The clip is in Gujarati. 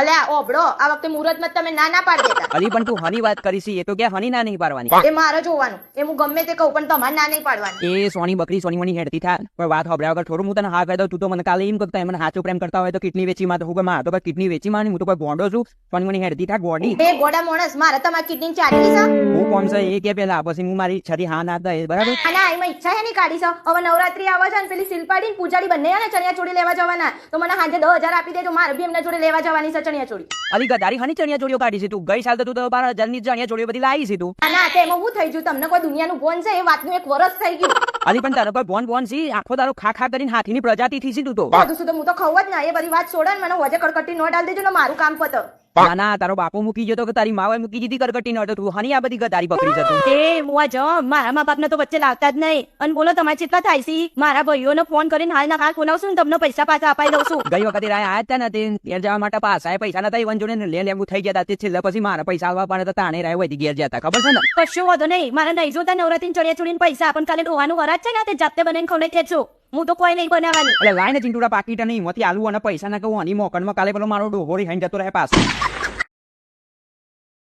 અલ્યા ઓભળો આ વખતે મુહૂર્તમાં તમે ના ના પાડી દેતા. અલી પણ તું હની વાત કરી છે એ તો કે હની ના નહીં પાડવાની? એ મારે જોવાનું. એ હું ગમે તે કહું પણ તમારે ના નહીં પાડવાની. એ સોની બકરી સોની મની હેડતી થાય પણ વાત હોભળ્યા વગર થોડું હું તને હા કહી દઉં તું તો મને કાલે એમ કરતા મને હાચો પ્રેમ કરતા હોય તો કિડની વેચી માં તો હું માં તો કિડની વેચી માં હું તો કોઈ ગોંડો છું. સોની મની હેડતી થાય ગોડી. એ ગોડા માણસ મારે તમારી કિડની ચાટવી છે. હું કોણ છે એ કે પેલા પછી હું મારી છરી હા ના દે બરાબર? અને એમાં ઈચ્છા હે નહીં કાઢી છે. હવે નવરાત્રી આવે છે ને પેલી શિલ્પાડી પૂજાડી બંને ને ચણિયા ચોડી લેવા જવાના. તો મને સાંજે દસ હજાર આપી દેજો મારે બી એમના જોડે લેવા જવાની છે. ચણિયા ચોળી. અલી ગદારી હની ચણિયા ચોળીઓ કાઢી છે તું? ગઈ સાલ તો તું તો બાર હજારની ચણિયા ચોળીઓ બધી લાવી છે તું. ના તેમાં હું થઈ ગયું? તમને કોઈ દુનિયાનું ભોન છે? એ વાતનું એક વરસ થઈ ગયું. અલી પણ તારો કોઈ ભોન ભોન છે? આખો તારો ખા ખા કરીને હાથીની પ્રજાતિ થી છે તું તો. બધું તો હું તો ખવ જ ના. એ બધી વાત છોડે ને મને વજે કડકટી નો ડાલ દેજો ને મારું કામ પત. ના ના તારો બાપુ મૂકી જતો કે તારી માવે મૂકી દીધી કરકટી નતો તું હની આ બધી ગદારી પકડી જતો. એ મુવા જો મારા મા બાપને તો વચ્ચે લાવતા જ નહીં. અને બોલો તમારે કેટલા થાય છે? મારા ભાઈઓને ફોન કરીને હાલ ના હાલ બોલાવશું ને તમને પૈસા પાછા અપાઈ દઉં છું. ગઈ વખતે રાય આયા હતા નથી ઘેર જવા માટે પાસા પૈસા નતા ઈવન જોડે લે લેવું થઈ ગયા તે. છેલ્લે પછી મારા પૈસા આવવા પડે તો તાણે રાય વધી ઘેર જતા. ખબર છે ને? કશું વાંધો નહીં. મારા નહીં જોતા નવરાત્રી ચડિયા ચડીને પૈસા. પણ કાલે ડોવાનું વરાજ છે ને તે જાતે બનાવીને ખવડાવી દેજો હું તો કોઈ નહીં બનાવવાની એટલે લાઈને ચિંટુડા પાકીટ નહીં મોતી આલુ અને પૈસા ના કહું અને મોકનમાં કાલે પેલો મારો ડોહોરી ખાઈને જતો રહે પાછો.